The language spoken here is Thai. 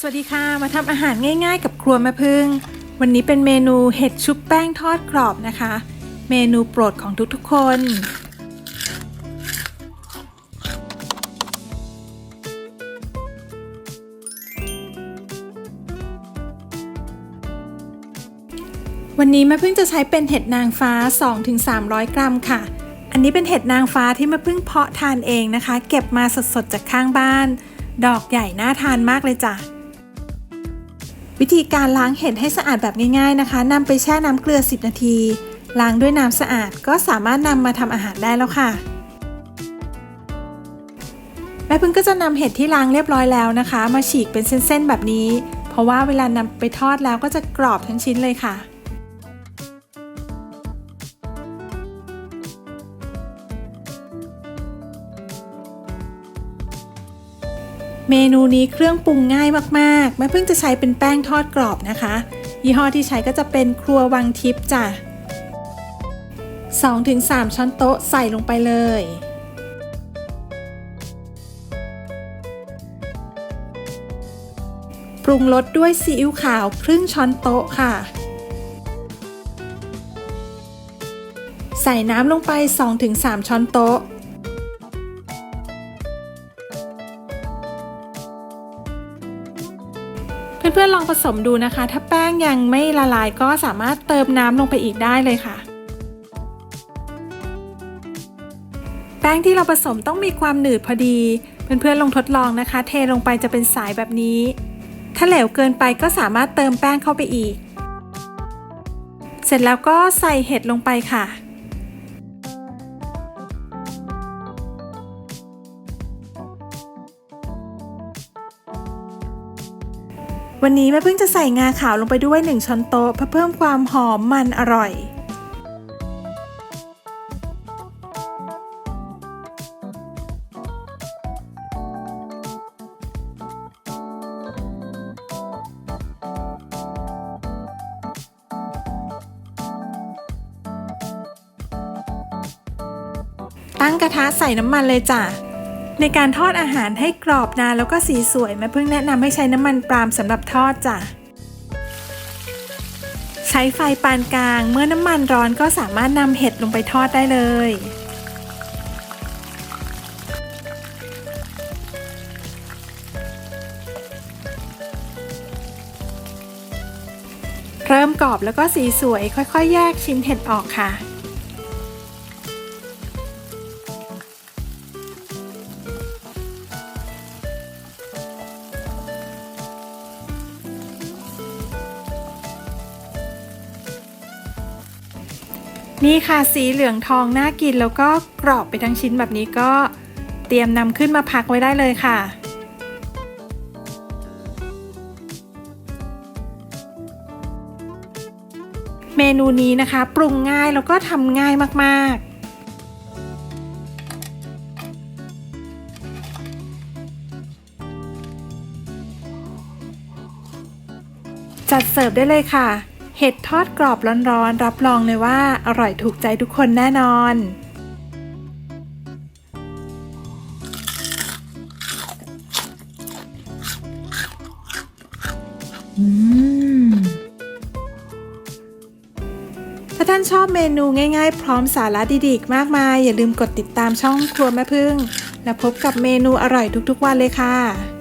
สวัสดีค่ะ มาทำอาหารง่ายๆ กับครัวแม่พึ่ง วันนี้เป็นเมนูเห็ดชุบแป้งทอดกรอบนะคะ เมนูโปรดของทุกๆคน วันนี้แม่พึ่งจะใช้เป็นเห็ดนางฟ้า 2-300 กรัมค่ะ อันนี้เป็นเห็ดนางฟ้าที่แม่พึ่งเพาะทานเองนะคะ เก็บมาสดๆจากข้างบ้านดอกใหญ่น่าทานมากเลยจ้ะ วิธีการล้างเห็ดให้สะอาดแบบง่ายๆนะคะนำไปแช่น้ำเกลือ 10 นาที ล้างด้วยน้ำสะอาดก็สามารถนำมาทำอาหารได้แล้วค่ะแม่พึ่งก็จะนำเห็ดที่ล้างเรียบร้อยแล้วนะคะ มาฉีกเป็นเส้นๆแบบนี้ เพราะว่าเวลานำไปทอดแล้วก็จะกรอบทั้งชิ้นเลยค่ะ เมนูนี้เครื่องปรุงง่ายมากๆแม่เพิ่งจะใช้เป็นแป้งทอดกรอบนะคะ ยี่ห้อที่ใช้ก็จะเป็นครัววังทิพย์จ้ะ 2-3 ช้อนโต๊ะใส่ลงไปเลย ปรุงรสด้วยซีอิ๊วขาวครึ่งช้อนโต๊ะค่ะ ใส่น้ำลงไป 2-3 ช้อนโต๊ะ พื่อนๆลองผสมดูนะคะ ถ้าแป้งยังไม่ละลายก็สามารถเติมน้ำลงไปอีกได้เลยค่ะ แป้งที่เราผสมต้องมีความหนืดพอดี เพื่อนๆลองทดลองนะคะ เทลงไปจะเป็นสายแบบนี้ ถ้าเหลวเกินไปก็สามารถเติมแป้งเข้าไปอีก เสร็จแล้วก็ใส่เห็ดลงไปค่ะ วันนี้แม่เพิ่งจะใส่งาขาวลงไปด้วย 1ช้อนโต๊ะเพื่อเพิ่มความหอมมันอร่อย ตั้งกระทะใส่น้ำมันเลยจ้ะ ในการทอดอาหารให้กรอบนานแล้วก็สีสวยแม่เพิ่งแนะนำให้ใช้น้ำมันปาล์มสำหรับทอดจ้ะใช้ไฟปานกลาง เมื่อน้ำมันร้อนก็สามารถนำเห็ดลงไปทอดได้เลย เริ่มกรอบแล้วก็สีสวยค่อยๆ แยกชิ้นเห็ดออกค่ะ นี่ค่ะสีเหลืองทองน่ากินแล้วก็กรอบไปทั้งชิ้นแบบนี้ก็เตรียมนำขึ้นมาพักไว้ได้เลยค่ะ เมนูนี้นะคะปรุงง่ายแล้วก็ทำง่ายมากๆจัดเสิร์ฟได้เลยค่ะ เห็ดทอดกรอบร้อนๆ รับรองเลยว่าอร่อยถูกใจทุกคนแน่นอน ถ้าท่านชอบเมนูง่ายๆ พร้อมสาระดีๆอีกมากมาย อย่าลืมกดติดตามช่องครัวแม่พึ่ง แล้วพบกับเมนูอร่อยทุกๆวันเลยค่ะ